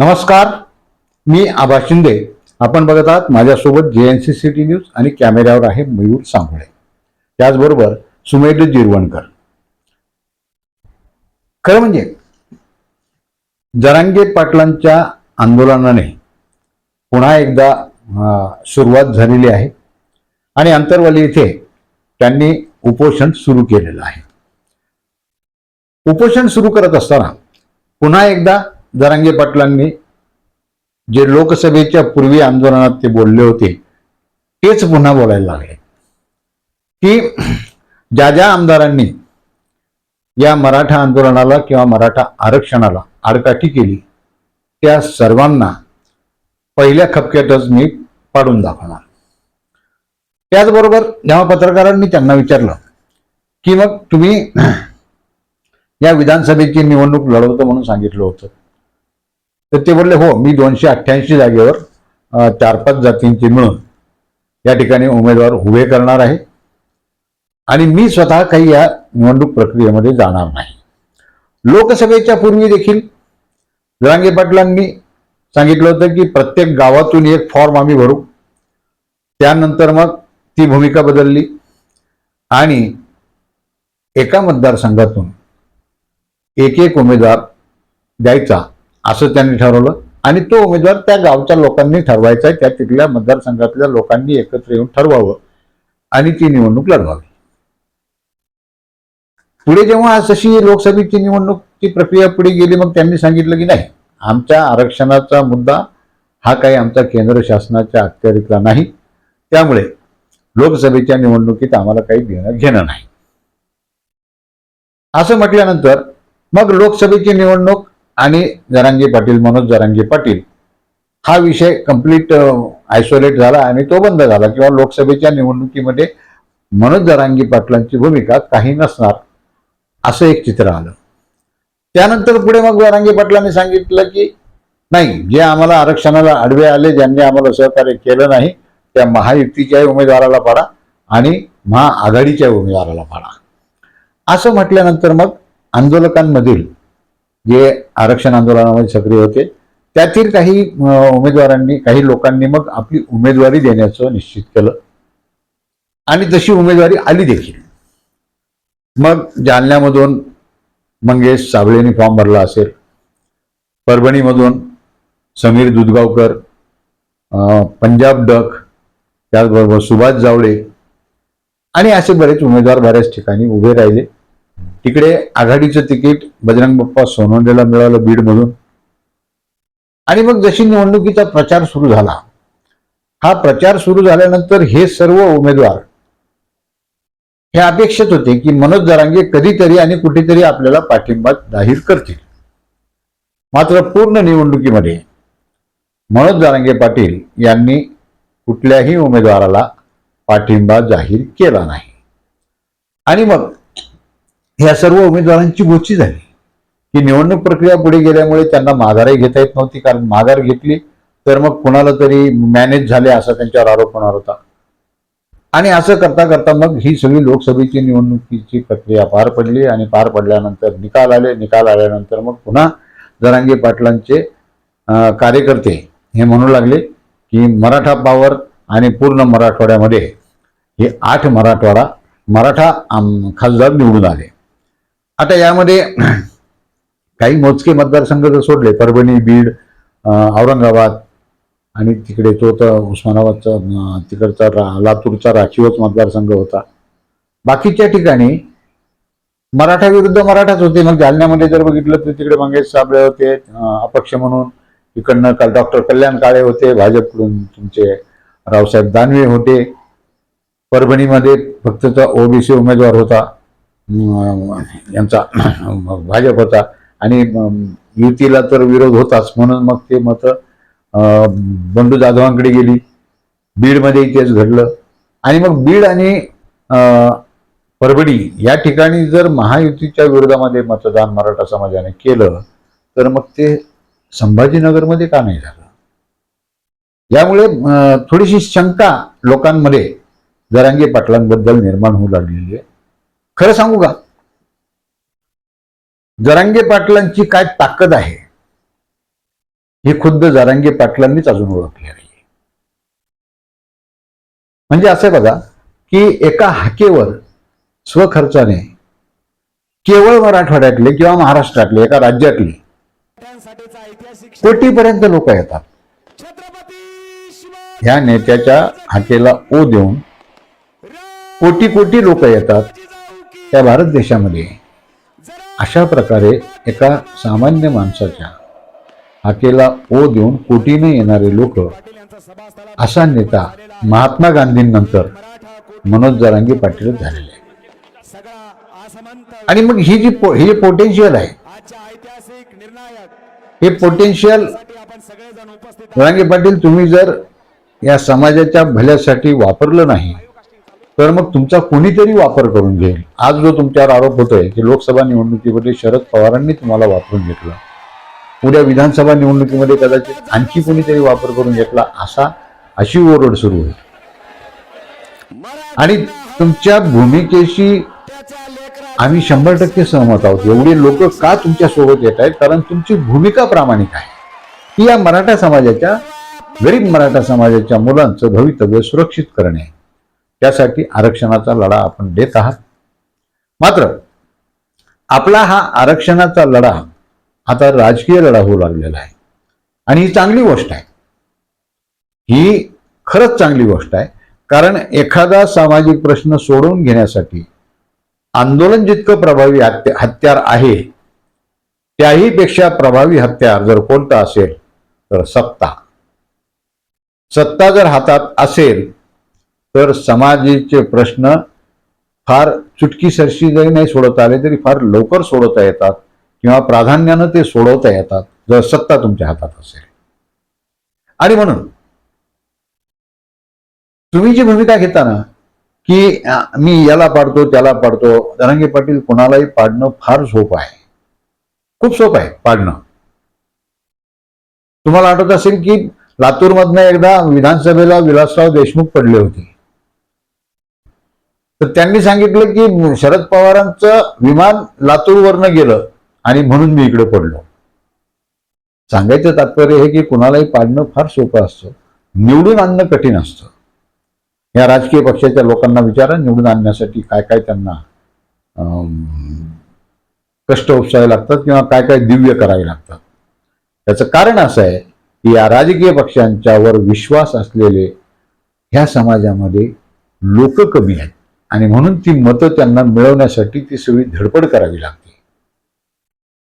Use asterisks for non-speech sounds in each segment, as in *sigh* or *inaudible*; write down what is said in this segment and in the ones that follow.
नमस्कार मी आभा शिंदे. आपण बघत आहात माझ्यासोबत J N C C T news आणि कॅमेऱ्यावर आहे मयूर सांगोळे त्याचबरोबर सुमेध जिरवणकर. खरं म्हणजे जरांगे पाटलांच्या आंदोलनाने पुन्हा एकदा सुरुवात झालेली आहे आणि अंतरवाली येथे त्यांनी उपोषण सुरू केलेलं आहे. उपोषण सुरू करत असताना पुन्हा एकदा जरांगे पाटलांनी जे लोकसभेच्या पूर्वी आंदोलनात ते बोलले होते तेच पुन्हा बोलायला लागले. की ज्या ज्या आमदारांनी या मराठा आंदोलनाला किंवा मराठा आरक्षणाला आडकाठी केली त्या सर्वांना पहिल्या खपक्यातच मी पाडून दाखवणार. त्याचबरोबर जेव्हा पत्रकारांनी त्यांना विचारलं की मग तुम्ही या विधानसभेची निवडणूक लढवतो म्हणून सांगितलं होतं तर ते बोलले हो मी दोनशे अठ्ठ्याऐंशी जागेवर चार पाच जातींचे मिळून या ठिकाणी उमेदवार उभे करणार आहे आणि मी स्वतः काही या निवडणूक प्रक्रियेमध्ये जाणार नाही. लोकसभेच्या पूर्वी देखील जरांगे पाटलांनी सांगितलं होतं की प्रत्येक गावातून एक फॉर्म आम्ही भरू. त्यानंतर मग ती भूमिका बदलली आणि एका मतदारसंघातून एक एक उमेदवार द्यायचा. असं त्यांनी ठरवलं. आणि तो उमेदवार त्या गावच्या लोकांनी ठरवायचा आहे. त्या तिथल्या मतदारसंघातल्या लोकांनी एकत्र येऊन ठरवावं. आणि ती निवडणूक लढवावी. पुढे जेव्हा तशी लोकसभेची निवडणूकची प्रक्रिया पुढे गेली मग त्यांनी सांगितलं की नाही आमच्या आरक्षणाचा मुद्दा हा काही आमचा केंद्र शासनाच्या अखत्यारीतला नाही. त्यामुळे लोकसभेच्या निवडणुकीत आम्हाला काही घेणं घेणं नाही. असं म्हटल्यानंतर मग लोकसभेची निवडणूक आणि जरांगे पाटील मनोज जरांगे पाटील हा विषय कंप्लीट आयसोलेट झाला आणि तो बंद झाला किंवा लोकसभेच्या निवडणुकीमध्ये मनोज जरांगे पाटलांची भूमिका काही नसणार असं एक चित्र आलं. त्यानंतर पुढे मग जरांगे पाटलांनी सांगितलं की नाही जे आम्हाला आरक्षणाला आडवे आले ज्यांनी आम्हाला सहकार्य केलं नाही त्या महायुतीच्याही उमेदवाराला पाडा आणि महाआघाडीच्या उमेदवाराला पाडा. असं म्हटल्यानंतर मग आंदोलकांमधील जे आरक्षण आंदोलनामध्ये सक्रिय होते त्यातील काही उमेदवारांनी काही लोकांनी मग आपली उमेदवारी देण्याचं निश्चित केलं. आणि तशी उमेदवारी आली देखील. मग जालन्यामधून मंगेश साबळेनी फॉर्म भरला असेल. परभणीमधून समीर दुधगावकर अं, पंजाब डक त्याचबरोबर सुभाष जावळे आणि असे बरेच उमेदवार बऱ्याच ठिकाणी उभे राहिले. तिकडे आघाडीचं तिकीट बजरंग बाप्पा सोनवणेला मिळालं बीडमधून. आणि मग जशी निवडणुकीचा प्रचार सुरू झाला हा प्रचार सुरू झाल्यानंतर हे सर्व उमेदवार हे अपेक्षित होते की मनोज जरांगे कधीतरी आणि कुठेतरी आपल्याला पाठिंबा जाहीर करतील. मात्र पूर्ण निवडणुकीमध्ये मनोज जारांगे पाटील यांनी कुठल्याही उमेदवाराला पाठिंबा जाहीर केला नाही. आणि मग ह्या सर्व उमेदवारांची गोची झाली. की निवडणूक प्रक्रिया पुढे गेल्यामुळे त्यांना माघारही घेता येत नव्हती कारण माघार घेतली तर मग कुणाला तरी मॅनेज झाले असा त्यांच्यावर आरोप होणार होता. आणि असं करता करता मग ही सगळी लोकसभेची निवडणुकीची प्रक्रिया पार पडली आणि पार पडल्यानंतर निकाल आले. निकाल आल्यानंतर मग पुन्हा जरांगे पाटलांचे कार्यकर्ते हे म्हणू लागले की मराठा पावर आणि पूर्ण मराठवाड्यामध्ये हे आठ मराठवाडा मराठा आम- खासदार निवडून आले. आता यामध्ये काही मोजके मतदारसंघ जर सोडले परभणी बीड औरंगाबाद आणि तिकडे तो तर उस्मानाबादचा तिकडचा रा- लातूरचा राखीवच मतदारसंघ होता. बाकीच्या ठिकाणी मराठा विरुद्ध मराठाच होते. मग जालन्यामध्ये जर बघितलं तर तिकडे मंगेश साबळे होते अपक्ष म्हणून. इकडनं काल डॉक्टर कल्याण काळे होते भाजपकडून तुमचे रावसाहेब दानवे होते. परभणीमध्ये फक्त ओबीसी उमेदवार होता. यांचा *clears throat* भाजप होता. आणि युतीला तर विरोध होताच. म्हणून मग ते मतं अं, बंडू जाधवांकडे गेली. बीडमध्येही तेच घडलं. आणि मग बीड आणि अं, परभणी या ठिकाणी जर महायुतीच्या विरोधामध्ये मतदान मराठा समाजाने केलं तर मग ते संभाजीनगरमध्ये का नाही झालं? यामुळे थोडीशी शंका लोकांमध्ये. जरांगे पाटलांबद्दल निर्माण होऊ लागलेली आहे. खरं सांगू का? जरांगे पाटलांची काय ताकद आहे? हे खुद्द जरांगे पाटलांनीच अजून ओळखले नाही म्हणजे असं बघा की एका हाकेवर स्वखर्चाने केवळ मराठवाड्यातले किंवा महाराष्ट्रातले एका राज्यातले कोटीपर्यंत लोक येतात. ह्या नेत्याच्या हाकेला ओ देऊन कोटी कोटी लोक येतात. त्या भारत देशामध्ये अशा प्रकारे एका सामान्य माणसाच्या हाकेला ओ देऊन कोटीने येणारे लोक असा नेता महात्मा गांधींनंतर मनोज जारांगी पाटीलच झालेले आहे आणि मग ही जी हे जे पोटेन्शियल आहे हे पोटेन्शियलसाठी पाटील तुम्ही जर या समाजाच्या भल्यासाठी वापरलं नाही तर मग तुमचा कोणीतरी वापर करून घेईल. आज जो तुमच्यावर आरोप होतोय की लोकसभा निवडणुकीमध्ये शरद पवारांनी तुम्हाला वापरून घेतला. उद्या विधानसभा निवडणुकीमध्ये कदाचित आणखी कोणीतरी वापर करून घेतला असा अशी ओरड सुरू होईल. आणि तुमच्या भूमिकेशी आम्ही शंभर टक्के सहमत आहोत. एवढे लोक का तुमच्यासोबत येत आहेत? कारण तुमची भूमिका प्रामाणिक आहे. की या मराठा समाजाच्या गरीब मराठा समाजाच्या मुलांचं भवितव्य सुरक्षित करणे. त्यासाठी आरक्षणाचा लढा आपण देत आहात. मात्र आपला हा आरक्षणाचा लढा आता राजकीय लढा होऊ लागलेला आहे. आणि ही चांगली गोष्ट आहे. ही खरंच चांगली गोष्ट आहे. कारण एखादा सामाजिक प्रश्न सोडवून घेण्यासाठी आंदोलन जितकं प्रभावी हत्या- हत्यार आहे त्याही पेक्षा प्रभावी हत्यार जर कोणतं असेल तर सत्ता. सत्ता जर हातात असेल तर समाजाचे प्रश्न फार चुटकीसरशी जरी नाही सोडवता आले तरी फार लवकर सोडवता येतात किंवा प्राधान्यानं ते सोडवता येतात जर सत्ता तुमच्या हातात असेल. आणि म्हणून तुम्ही जी भूमिका घेता ना की मी याला पाडतो त्याला पाडतो धनंगे पाटील कोणालाही पाडणं फार सोपं आहे. खूप सोपं आहे पाडणं. तुम्हाला आठवत असेल की लातूरमधनं एकदा विधानसभेला विलासराव देशमुख पडले होते. तर त्यांनी सांगितलं की शरद पवारांचं विमान लातूरवरनं गेलं आणि म्हणून मी इकडे पडलो. सांगायचं तात्पर्य हे की कुणालाही पाडणं फार सोपं असतं. निवडून आणणं कठीण असतं. या राजकीय पक्षाच्या लोकांना विचारा निवडून आणण्यासाठी काय काय त्यांना कष्ट उपसावे लागतात किंवा काय काय दिव्य करावे लागतात. त्याचं कारण असं आहे की या राजकीय पक्षांच्यावर विश्वास असलेले ह्या समाजामध्ये लोक कमी आहेत. आणि म्हणून ती मतं त्यांना मिळवण्यासाठी ती सगळी धडपड करावी लागते.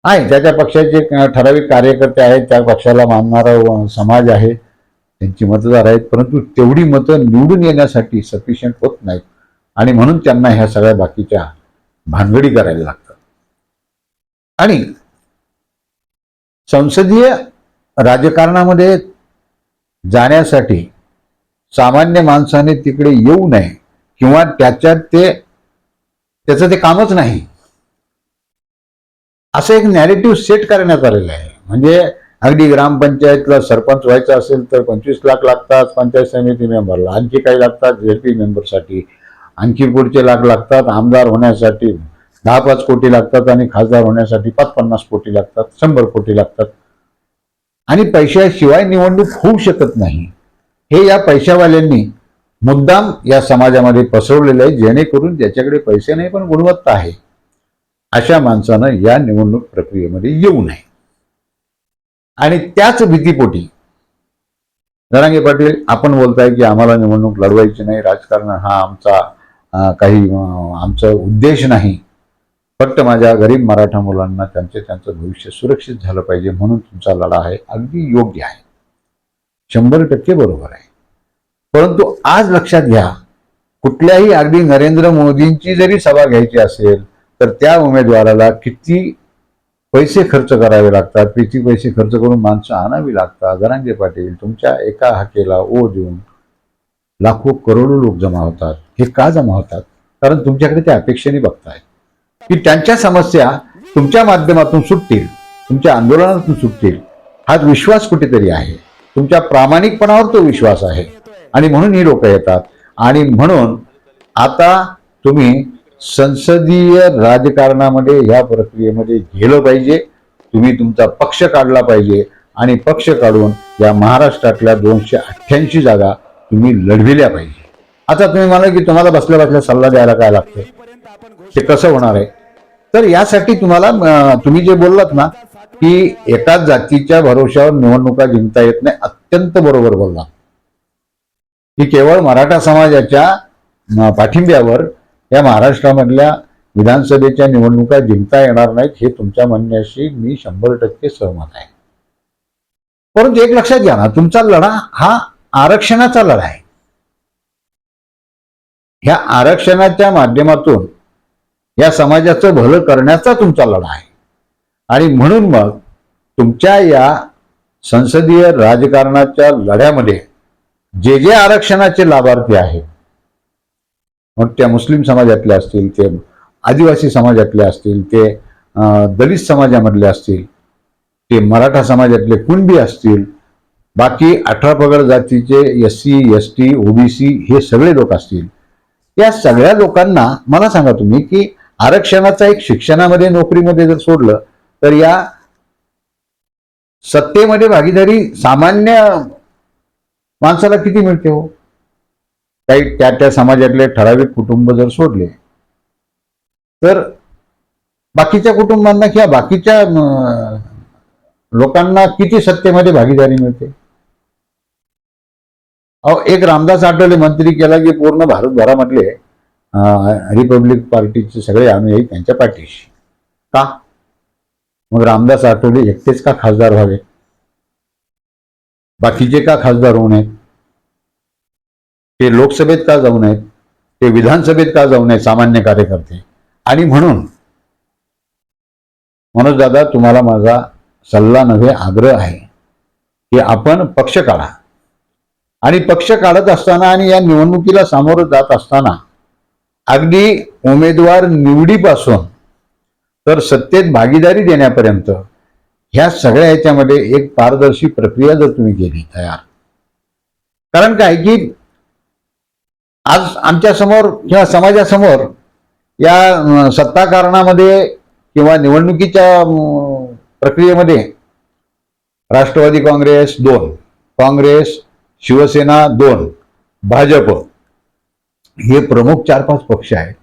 आहे त्याच्या पक्षाचे ठराविक कार्यकर्ते आहेत त्या पक्षाला मानणारा समाज आहे त्यांची मतदार आहेत परंतु तेवढी मतं निवडून येण्यासाठी सफिशियंट होत नाहीत. आणि म्हणून त्यांना ह्या सगळ्या बाकीच्या भानगडी करायला लागतात. आणि संसदीय राजकारणामध्ये जाण्यासाठी सामान्य माणसाने तिकडे येऊ नये किंवा त्याच्यात ते त्याचं ते कामच नाही. असं एक नॅरेटिव्ह सेट करण्यात आलेलं आहे. म्हणजे अगदी ग्रामपंचायतला सरपंच व्हायचं असेल तर पंचवीस लाख लागतात पंचायत समिती मेंबरला आणखी काही लागतात झेडपी मेंबरसाठी आणखी पुढचे लाख लागतात आमदार होण्यासाठी दहा पाच कोटी लागतात आणि खासदार होण्यासाठी पाच पन्नास कोटी लागतात शंभर कोटी लागतात. आणि पैशाशिवाय निवडणूक होऊ शकत नाही. हे या पैशावाल्यांनी मुद्दाम या समाजामध्ये पसरवलेलं आहे जेणेकरून ज्याच्याकडे पैसे नाही पण गुणवत्ता आहे. अशा माणसानं या निवडणूक प्रक्रियेमध्ये येऊ नये. आणि त्याच भीतीपोटी जरांगे पाटील आपण बोलताय की आम्हाला निवडणूक लढवायची नाही राजकारण हा आमचा काही आमचा उद्देश नाही. फक्त माझ्या गरीब मराठा मुलांना त्यांचे त्यांचं भविष्य सुरक्षित झालं पाहिजे म्हणून तुमचा लढा आहे अगदी योग्य आहे. शंभर टक्के बरोबर आहे. परंतु आज लक्षात घ्या कुठल्याही अगदी नरेंद्र मोदींची जरी सभा घ्यायची असेल तर त्या उमेदवाराला किती पैसे खर्च करावे लागतात किती पैसे खर्च करून माणसं आणावी लागतात? जरांगे पाटील तुमच्या एका हाकेला ओ देऊन लाखो करोडो लोक जमा होतात. हे का जमा होतात? कारण तुमच्याकडे ते अपेक्षेने बघताय की त्यांच्या समस्या तुमच्या माध्यमातून सुटतील तुमच्या आंदोलनातून सुटतील. हा विश्वास कुठेतरी आहे. तुमच्या प्रामाणिकपणावर तो विश्वास आहे. आणि म्हणून ही लोक येतात. आणि म्हणून आता तुम्ही संसदीय राजकारणामध्ये ह्या प्रक्रियेमध्ये गेलं पाहिजे. तुम्ही तुमचा पक्ष काढला पाहिजे. आणि पक्ष काढून या महाराष्ट्रातल्या दोनशे अठ्ठ्याऐंशी जागा तुम्ही लढविल्या पाहिजे. आता तुम्ही म्हणाल की तुम्हाला बसल्या बसल्या सल्ला द्यायला काय लागतं? ते कसं होणार आहे? तर यासाठी तुम्हाला तुम्ही जे बोललात ना की एकाच जातीच्या भरोशावर निवडणुका जिंकता येत नाही अत्यंत बरोबर बोलला. की केवळ मराठा समाजाच्या पाठिंब्यावर या महाराष्ट्रामधल्या विधानसभेच्या निवडणुका जिंकता येणार नाहीत हे तुमच्या म्हणण्याशी मी शंभर टक्के सहमत आहे. परंतु एक लक्षात घ्या ना तुमचा लढा हा आरक्षणाचा लढा आहे. ह्या आरक्षणाच्या माध्यमातून या समाजाचं भलं करण्याचा तुमचा लढा आहे. आणि म्हणून मग तुमच्या या संसदीय राजकारणाच्या लढ्यामध्ये जे जे आरक्षणाचे लाभार्थी आहेत मग त्या मुस्लिम समाजातले असतील ते आदिवासी समाजातले असतील ते दलित समाजामधले असतील ते मराठा समाजातले कुणबी असतील बाकी अठरा पगड जातीचे S C S T OBC हे सगळे लोक असतील. या सगळ्या लोकांना मला सांगा तुम्ही की आरक्षणाचा एक शिक्षणामध्ये नोकरीमध्ये जर सोडलं तर या सत्तेमध्ये भागीदारी सामान्य माणसाला किती मिळते हो? काही त्या त्या समाजातले ठराविक कुटुंब जर सोडले तर बाकीच्या कुटुंबांना किंवा बाकीच्या लोकांना किती सत्तेमध्ये भागीदारी मिळते? अहो एक रामदास आठवले मंत्री केला की पूर्ण भारतभरामधले रिपब्लिक पार्टीचे सगळे अनुयायी त्यांच्या पाठीशी. का? मग रामदास आठवले एकटेच का खासदार व्हावे? बाकीचे का खासदार होऊ नयेत ते लोकसभेत का जाऊ नयेत ते विधानसभेत का जाऊ नयेत सामान्य कार्यकर्ते. आणि म्हणून मनोज दादा तुम्हाला माझा सल्ला नव्हे आग्रह आहे की आपण पक्ष काढा. आणि पक्ष काढत असताना आणि या निवडणुकीला सामोरं जात असताना अगदी उमेदवार निवडीपासून तर सत्तेत भागीदारी देण्यापर्यंत ह्या सगळ्या ह्याच्यामध्ये एक पारदर्शी प्रक्रिया जर तुम्ही केली तयार. कारण काय की आज आमच्यासमोर किंवा समाजासमोर या सत्ताकारणामध्ये किंवा निवडणुकीच्या प्रक्रियेमध्ये राष्ट्रवादी काँग्रेस दोन काँग्रेस शिवसेना दोन भाजप हे प्रमुख चार पाच पक्ष आहेत.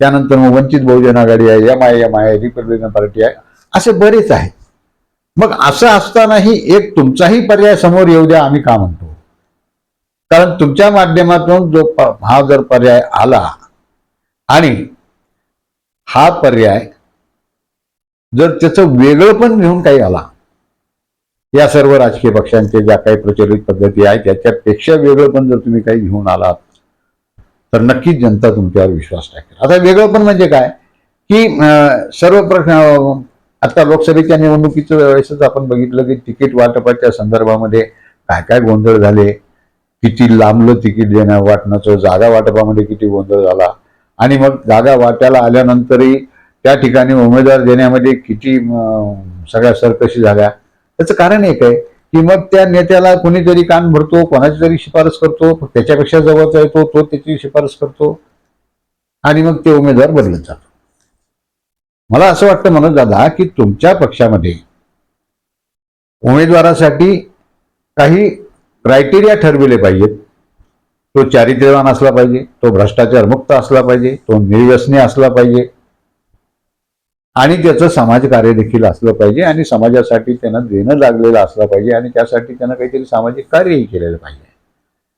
त्यानंतर मग वंचित बहुजन आघाडी आहे एम आय एम आहे रिपब्लिकन पार्टी आहे असे बरेच आहेत. मग असं असतानाही एक तुमचाही पर्याय समोर येऊ द्या आम्ही का म्हणतो? कारण तुमच्या माध्यमातून जो हा जर पर्याय आला आणि हा पर्याय जर त्याचं वेगळं पण घेऊन काही आला या सर्व राजकीय पक्षांचे ज्या काही प्रचलित पद्धती आहेत त्याच्यापेक्षा वेगळं पण जर तुम्ही काही घेऊन आलात तर नक्कीच जनता तुमच्यावर विश्वास टाकेल. आता वेगळं पण म्हणजे काय? की सर्व प्रश्न आता लोकसभेच्या निवडणुकीच्या वेळेसच आपण बघितलं की तिकीट वाटपाच्या संदर्भामध्ये काय काय गोंधळ झाले किती लांबलं तिकीट देणं वाटण्याचं जागा वाटपामध्ये किती गोंधळ झाला. आणि मग जागा वाट्याला आल्यानंतरही त्या ठिकाणी उमेदवार देण्यामध्ये किती सगळ्या सरकशी झाल्या. त्याचं कारण एक आहे की मग त्या नेत्याला कोणीतरी कान भरतो कोणाची तरी शिफारस करतो त्याच्यापेक्षा जवळचा येतो तो त्याची शिफारस करतो. आणि मग ते उमेदवार बदलत जातो. मला असं वाटतं मनोज दादा की तुमच्या पक्षामध्ये उमेदवारासाठी काही क्रायटेरिया ठरविले पाहिजेत. तो चारित्र्यवान असला पाहिजे तो भ्रष्टाचार मुक्त असला पाहिजे तो निर्व्यसनी असला पाहिजे आणि त्याचं समाजकार्य देखील असलं पाहिजे आणि समाजासाठी त्यानं देणं लागलेलं असलं पाहिजे आणि त्यासाठी त्यानं काहीतरी सामाजिक कार्यही केलेलं पाहिजे.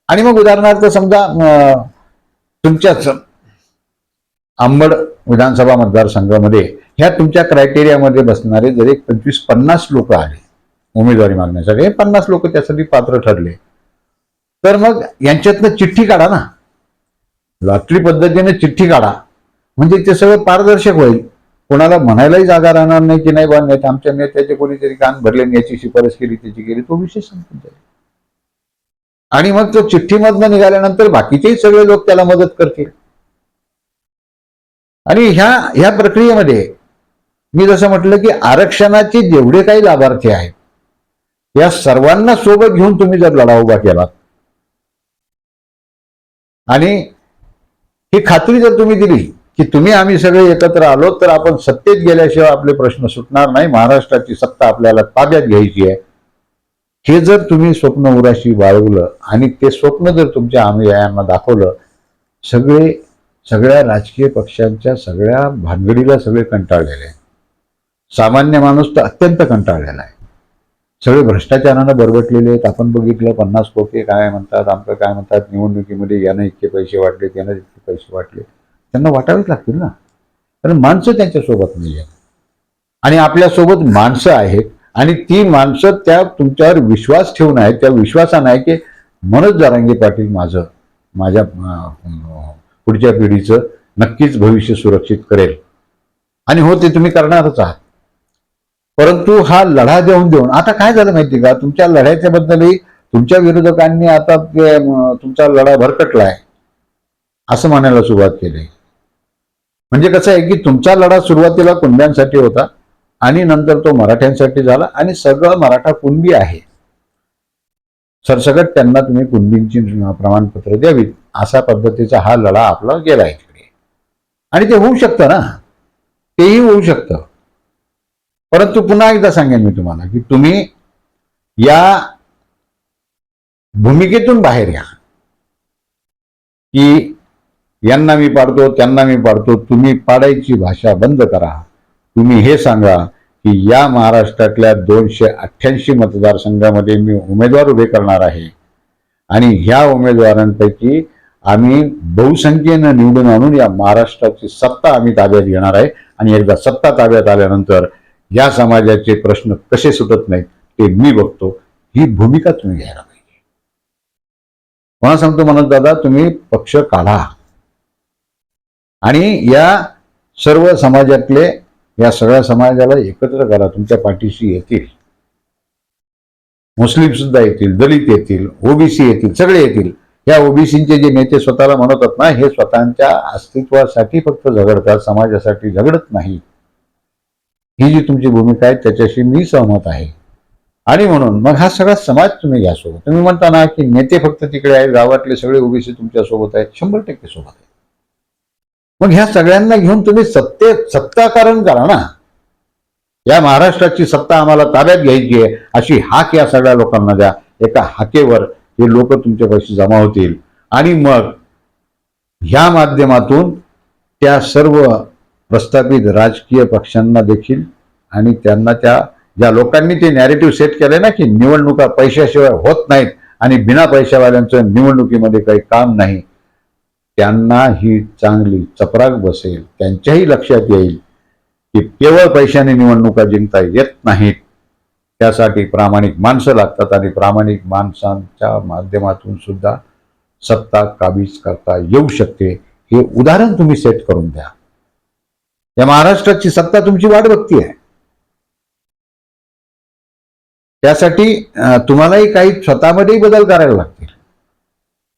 आणि मग उदाहरणार्थ समजा तुमच्याच अंबड विधानसभा मतदारसंघामध्ये ह्या तुमच्या क्रायटेरियामध्ये बसणारे जर एक पंचवीस पन्नास लोक आले उमेदवारी मागण्यासाठी हे पन्नास लोक त्यासाठी पात्र ठरले. तर मग यांच्यातनं चिठ्ठी काढा ना. लॉटरी पद्धतीने चिठ्ठी काढा. म्हणजे ते सगळं पारदर्शक होईल. कोणाला म्हणायलाही जागा राहणार नाही की नाही बा नाही आमच्या नेत्याचे कोणीतरी कान भरले याची शिफारस केली त्याची केली. तो विषय संपून जाईल. आणि मग तो चिठ्ठीमधनं निघाल्यानंतर बाकीचेही सगळे लोक त्याला मदत करतील. आणि ह्या ह्या प्रक्रियेमध्ये मी जसं म्हटलं की आरक्षणाचे जेवढे काही लाभार्थी आहेत या सर्वांना सोबत घेऊन तुम्ही जर लढा उभा केलात. आणि ही खात्री जर तुम्ही दिली की तुम्ही आम्ही सगळे एकत्र आलो तर आपण सत्तेत गेल्याशिवाय आपले प्रश्न सुटणार नाही महाराष्ट्राची सत्ता आपल्याला ताब्यात घ्यायची आहे. हे जर तुम्ही स्वप्न उराशी बाळगलं आणि ते स्वप्न जर तुमच्या अनुयायांना दाखवलं सगळे सगळ्या राजकीय पक्षांच्या सगळ्या भानगडीला सगळे कंटाळलेले आहेत. सामान्य माणूस तर अत्यंत कंटाळलेला आहे. सगळे भ्रष्टाचारानं बरबटलेले आहेत. आपण बघितलं पन्नास कोटी काय म्हणतात आमचं काय म्हणतात निवडणुकीमध्ये यानं इतके पैसे वाटले त्यानं इतके पैसे वाटले. त्यांना वाटावेच लागतील ना. कारण माणसं त्यांच्यासोबत नाही आहेत. आणि आपल्यासोबत माणसं आहेत आणि ती माणसं त्या तुमच्यावर विश्वास ठेवून आहेत त्या विश्वासानं आहे की मनोज जारांगे पाटील माझं माझ्या पुढच्या पिढीचं नक्कीच भविष्य सुरक्षित करेल. आणि हो ते तुम्ही करणारच आहात. परंतु हा लढा देऊन देऊन आता काय झालं माहिती का? तुमच्या लढ्याच्या बद्दलही तुमच्या विरोधकांनी आता तुमचा लढा भरकटलाय असं म्हणायला सुरुवात केली. म्हणजे कसं आहे की तुमचा लढा सुरुवातीला कुणब्यांसाठी होता आणि नंतर तो मराठ्यांसाठी झाला आणि सगळं मराठा कुणबी आहे. सरसकट त्यांना तुम्ही कुणबींची प्रमाणपत्र द्यावीत. अशा पद्धतीचा हा लढा आपला गेला इकडे. आणि ते होऊ शकतं ना. तेही होऊ शकतं. परंतु पुन्हा एकदा सांगेन मी तुम्हाला की तुम्ही या भूमिकेतून बाहेर या. की यांना मी पाडतो त्यांना मी पाडतो तुम्ही पाडायची भाषा बंद करा. तुम्ही हे सांगा की या महाराष्ट्रातल्या दोनशे अठ्ठ्याऐंशी मतदारसंघामध्ये मी उमेदवार उभे करणार आहे. आणि ह्या उमेदवारांपैकी आम्ही बहुसंख्येनं निवडून आणून या महाराष्ट्राची सत्ता आम्ही ताब्यात घेणार आहे. आणि एकदा सत्ता ताब्यात आल्यानंतर या समाजाचे प्रश्न कसे सुटत नाहीत ते मी बघतो. ही भूमिका तुम्ही घ्यायला पाहिजे. मला सांगतो म्हणत दादा तुम्ही पक्ष काढा. आणि या सर्व समाजातले या सगळ्या समाजाला एकत्र करा तुमच्या पाठीशी येतील. मुस्लिम सुद्धा येतील दलित येतील ओबीसी येतील सगळे येतील. या ओबीसीचे जे नेते स्वतःला म्हणतात ना हे स्वतःच्या अस्तित्वासाठी फक्त झगडतात समाजासाठी झगडत नाही. ही जी तुमची भूमिका आहे त्याच्याशी मी सहमत आहे. आणि म्हणून मग हा सगळा समाज तुम्ही घ्या सोबत. तुम्ही म्हणता ना की नेते फक्त तिकडे आहेत गावातले सगळे ओबीसी तुमच्यासोबत आहेत शंभर टक्के सोबत आहेत. मग ह्या सगळ्यांना घेऊन तुम्ही सत्ते सत्ताकारण करा ना. या महाराष्ट्राची सत्ता आम्हाला ताब्यात घ्यायची आहे अशी हाक या सगळ्या लोकांना द्या. एका हाकेवर हे लोक तुमच्यापाशी जमा होतील. आणि मग ह्या माध्यमातून त्या सर्व प्रस्थापित राजकीय पक्षांना देखील आणि त्यांना त्या ज्या लोकांनी ते नॅरेटिव्ह सेट केले ना की निवडणुका पैशाशिवाय होत नाहीत आणि बिना पैशावाल्यांचं निवडणुकीमध्ये काही काम नाही. त्यांना ही चांगली चपराक बसेल त्यांच्याही लक्षात येईल की केवळ पैशाने निवडणुका जिंकता येत नाहीत. त्यासाठी प्रामाणिक माणसं लागतात आणि प्रामाणिक माणसांच्या माध्यमातून सुद्धा सत्ता काबीज करता येऊ शकते. हे उदाहरण तुम्ही सेट करून द्या. या महाराष्ट्राची सत्ता तुमची वाट बघती आहे. त्यासाठी तुम्हालाही काही स्वतःमध्येही बदल करायला लागतील.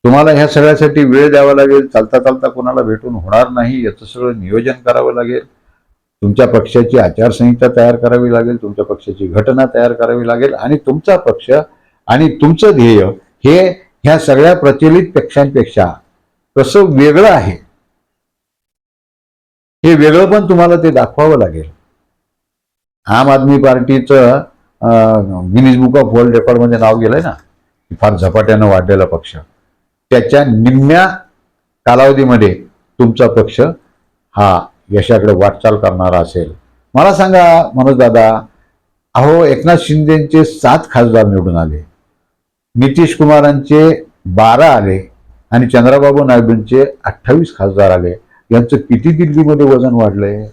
तुम्हाला ह्या सगळ्यासाठी वेळ द्यावा लागेल. चालता चालता कोणाला भेटून होणार नाही याचं सगळं नियोजन करावं लागेल. तुमच्या पक्षाची आचारसंहिता तयार करावी लागेल तुमच्या पक्षाची घटना तयार करावी लागेल आणि तुमचा पक्ष आणि तुमचं ध्येय हे ह्या सगळ्या प्रचलित पक्षांपेक्षा कसं वेगळं आहे हे वेगळं पण तुम्हाला ते दाखवावं लागेल. आम आदमी पार्टीचं गिनीज बुक ऑफ वर्ल्ड रेकॉर्डमध्ये नाव गेलंय ना? फार झपाट्यानं वाढलेला पक्ष. त्याच्या निम्म्या कालावधीमध्ये तुमचा पक्ष हा यशाकडे वाटचाल करणारा असेल. मला सांगा मनोज दादा अहो एकनाथ शिंदेचे सात खासदार निवडून आले. नितीश कुमारांचे बारा आले आणि चंद्राबाबू नायडूंचे अठ्ठावीस खासदार आले. यांचं किती दिल्लीमध्ये वजन वाढलंय?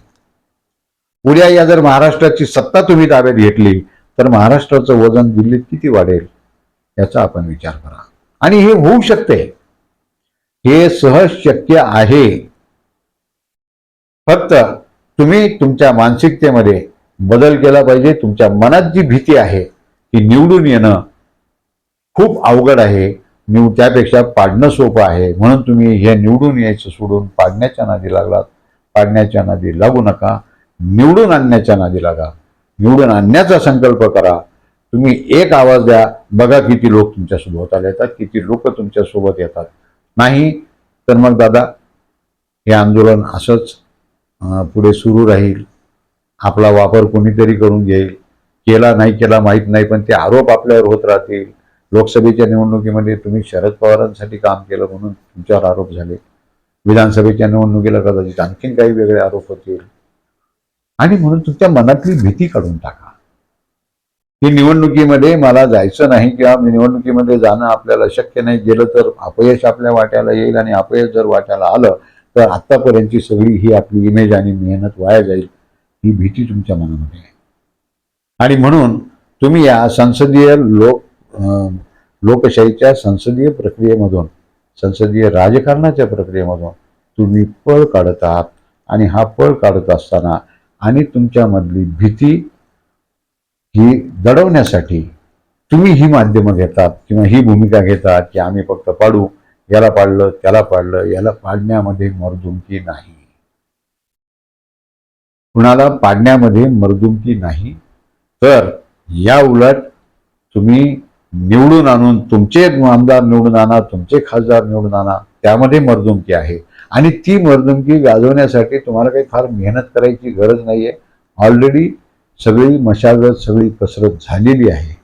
उद्या या जर महाराष्ट्राची सत्ता तुम्ही ताब्यात घेतली तर महाराष्ट्राचं वजन दिल्लीत किती वाढेल? याचा आपण विचार करा. आणि हे होऊ शकते. हे सहज शक्य आहे. फक्त तुम्ही तुमच्या मानसिकतेमध्ये बदल केला पाहिजे. तुमच्या मनात जी भीती आहे ती निवडून येणं खूप अवघड आहे. निव त्यापेक्षा पाडणं सोपं आहे. म्हणून तुम्ही हे निवडून यायचं सोडून पाडण्याच्या नादी लागलात. पाडण्याच्या नादी लागू नका. निवडून आणण्याच्या नादी लागा. निवडून आणण्याचा संकल्प करा. तुम्ही एक आवाज द्या बघा किती लोक तुमच्यासोबत आले येतात किती लोक तुमच्यासोबत येतात. नाही तर मग दादा हे आंदोलन असंच पुढे सुरू राहील. आपला वापर कोणीतरी करून घेईल. केला नाही केला माहीत नाही पण ते आरोप आपल्यावर होत राहतील. लोकसभेच्या निवडणुकीमध्ये तुम्ही शरद पवारांसाठी काम केलं म्हणून तुमच्यावर आरोप झाले. विधानसभेच्या निवडणुकीला कदाचित आणखीन काही वेगळे आरोप होतील. आणि म्हणून तुमच्या मनातली भीती काढून टाका. ही निवडणुकीमध्ये मला जायचं नाही किंवा निवडणुकीमध्ये जाणं आपल्याला शक्य नाही. गेलं तर अपयश आपल्या वाट्याला येईल आणि अपयश जर वाट्याला आलं तर आत्तापर्यंतची सगळी ही आपली इमेज आणि मेहनत वाया जाईल ही भीती तुमच्या मनामध्ये आहे. आणि म्हणून तुम्ही या संसदीय लोक लोकशाहीच्या संसदीय प्रक्रियेमधून संसदीय राजकारणाच्या प्रक्रियेमधून तुम्ही पळ काढत आहात. आणि हा पळ काढत असताना आणि तुमच्यामधली भीती ही दडवण्यासाठी तुम्ही ही माध्यमं घेतात किंवा ही भूमिका घेतात की आम्ही फक्त पाडू याला पाडलं त्याला पाडलं याला पाडण्यामध्ये मर्दुमकी नाही. कुणाला पाडण्यामध्ये मर्दुमकी नाही तर या उलट तुम्ही निवडून आणून तुमचे आमदार निवडून आणा तुमचे खासदार निवडून आणा त्यामध्ये मर्दुमकी आहे. आणि ती मर्दुमकी गाजवण्यासाठी तुम्हाला काही फार मेहनत करायची गरज नाहीये. ऑलरेडी सगळी मशागत सगळी कसरत झालेली आहे.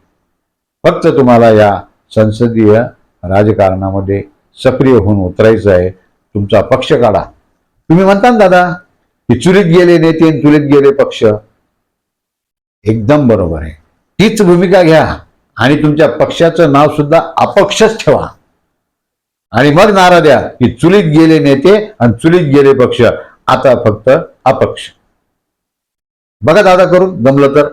फक्त तुम्हाला या संसदीय राजकारणामध्ये सक्रिय होऊन उतरायचं आहे तुमचा पक्ष काढा. तुम्ही म्हणता ना दादा की चुलीत गेले नेते आणि चुलीत गेले पक्ष. एकदम बरोबर आहे. तीच भूमिका घ्या आणि तुमच्या पक्षाचं नाव सुद्धा अपक्षच ठेवा. आणि मग नारा द्या की चुलीत गेले नेते आणि चुलीत गेले पक्ष. आता फक्त अपक्ष. बघा दादा करून जमलं तर.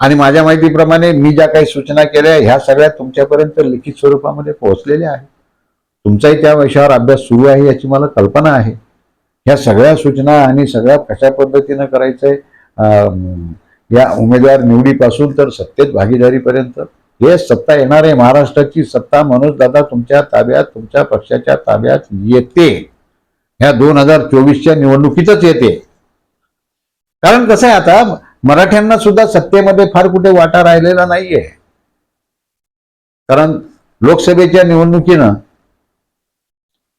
आणि माझ्या माहितीप्रमाणे मी ज्या काही सूचना केल्या ह्या सगळ्या तुमच्यापर्यंत लिखित स्वरूपामध्ये पोहोचलेल्या आहेत. तुमचाही त्या विषयावर अभ्यास सुरू आहे याची मला कल्पना आहे. ह्या सगळ्या सूचना आणि सगळ्या कशा पद्धतीनं करायचंय या उमेदवार निवडीपासून तर सत्तेत भागीदारीपर्यंत हे सत्ता येणार आहे. महाराष्ट्राची सत्ता मनोज दादा तुमच्या ताब्यात तुमच्या पक्षाच्या ताब्यात येते. ह्या दोन हजार चोवीसच्या निवडणुकीतच येते. कारण कसं आहे आता मराठ्यांना सुद्धा सत्तेमध्ये फार कुठे वाटा राहिलेला नाहीये. कारण लोकसभेच्या निवडणुकीनं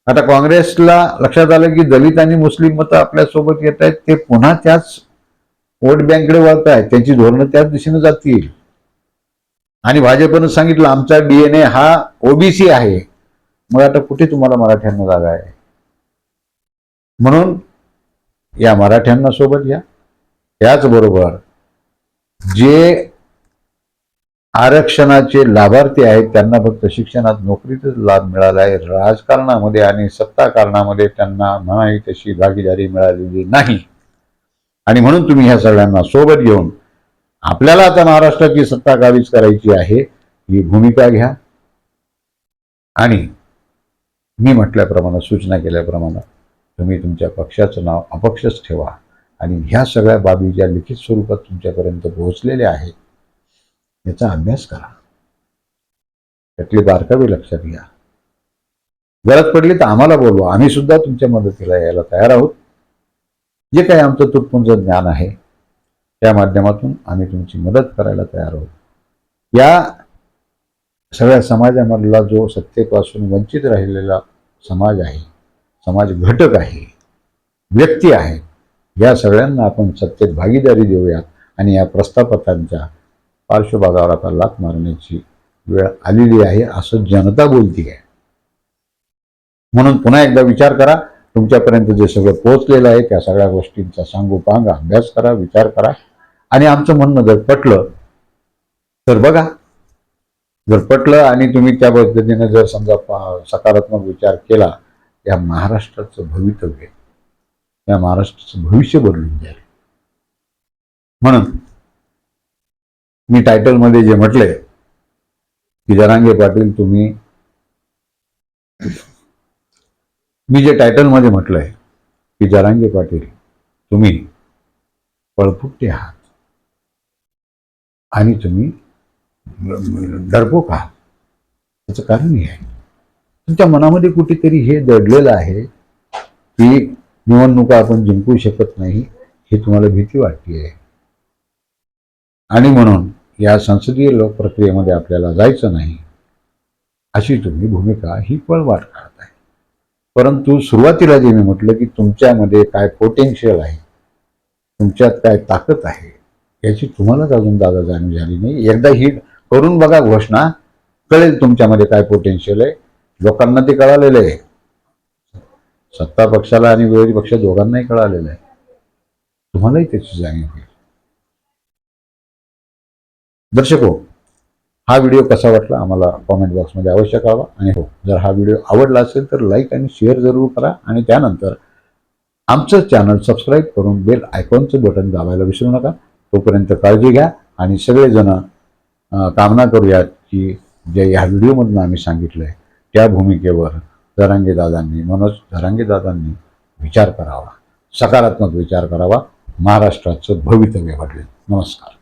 आता काँग्रेसला लक्षात आलं की दलित आणि मुस्लिम मतं आपल्यासोबत येत आहेत ते पुन्हा त्याच वोट बँककडे वळत आहेत. त्यांची धोरणं त्याच दिशेने जातील. आणि भाजपनं सांगितलं आमचा डीएनए हा ओबीसी आहे. मग आता कुठे तुम्हाला मराठ्यांना जागा आहे? म्हणून या मराठ्यांना सोबत घ्या त्याचबरोबर जे आरक्षणाचे लाभार्थी आहेत त्यांना फक्त शिक्षणात नोकरीतच लाभ मिळाला आहे. राजकारणामध्ये आणि सत्ता कारणामध्ये त्यांना म्हणावी तशी भागीदारी मिळालेली नाही. आणि म्हणून तुम्ही ह्या सगळ्यांना सोबत घेऊन आपल्याला आता महाराष्ट्राची सत्ता काबीज करायची आहे ही भूमिका घ्या. आणि मी म्हटल्याप्रमाणे सूचना केल्याप्रमाणे तुम्ही तुमच्या पक्षाचं नाव अपक्षच ठेवा. आणि ह्या सगळ्या बाबी ज्या लिखित स्वरूपात तुमच्यापर्यंत पोहोचलेल्या आहेत याचा अभ्यास करा. त्यातले बारकावे लक्षात घ्या. गरज पडली तर आम्हाला बोलवा. आम्ही सुद्धा तुमच्या मदतीला यायला तयार आहोत. जे काही आमचं तुटपुंज ज्ञान आहे त्या माध्यमातून आम्ही तुमची मदत करायला तयार आहोत. या सगळ्या समाजामधला जो सत्तेपासून वंचित राहिलेला समाज आहे समाज घटक आहे व्यक्ती आहे या सगळ्यांना आपण सत्तेत भागीदारी देऊयात आणि या प्रस्थापकांच्या पार्श्वभागावर आता लात मारण्याची वेळ आलेली आहे असं जनता बोलती आहे. म्हणून पुन्हा एकदा विचार करा तुमच्यापर्यंत जे सगळं पोहोचलेलं आहे त्या सगळ्या गोष्टींचा सांगू पांगा अभ्यास करा विचार करा. आणि आमचं म्हणणं जर पटलं तर बघा. जर पटलं आणि तुम्ही त्या पद्धतीने जर समजा सकारात्मक विचार केला या महाराष्ट्राचं भवितव्य या महाराष्ट्राचं भविष्य बदलून द्याल म्हणून मी टायटलमध्ये जे म्हटले की जरांगे पाटील तुम्ही मी जे टायटलमध्ये म्हटलंय की जरांगे पाटील तुम्ही पळपुट्टे आहात. आणि तुम्ही डरपोक आहात. त्याचं कारण हे आहे. तुमच्या मनामध्ये कुठेतरी हे दडलेलं आहे की निवडणुका आपण जिंकू शकत नाही ही तुम्हाला भीती वाटते आहे. आणि म्हणून या संसदीय लोक प्रक्रियेमध्ये आपल्याला जायचं नाही अशी तुम्ही भूमिका ही पळवाट काढत आहे. परंतु सुरुवातीला जे मी म्हटलं की तुमच्यामध्ये काय पोटेन्शियल आहे तुमच्यात काय ताकद आहे याची तुम्हालाच अजून दादा जाणीव झाली नाही. एकदा ही करून बघा घोषणा कळेल तुमच्यामध्ये काय पोटेन्शियल आहे. लोकांना ते कळालेलं आहे. सत्ता पक्षाला आणि विरोधी पक्ष दोघांनाही कळालेलं आहे. तुम्हालाही त्याची जाणीव होईल दर्शको हा व्हिडिओ कसा वाटला आम्हाला कॉमेंट बॉक्समध्ये अवश्य कळवा. आणि हो जर हा व्हिडिओ आवडला असेल तर लाईक आणि शेअर जरूर करा. आणि त्यानंतर आमचं चॅनल सबस्क्राईब करून बेल आयकॉनचं बटन दाबायला विसरू नका. तोपर्यंत काळजी घ्या. आणि सगळेजण कामना करूयात की जे ह्या व्हिडिओमधून आम्ही सांगितलं आहे त्या भूमिकेवर जरांगे दादांनी मनोज विचार करावा सकारात्मक विचार करावा महाराष्ट्राचं भवितव्य घडले नमस्कार.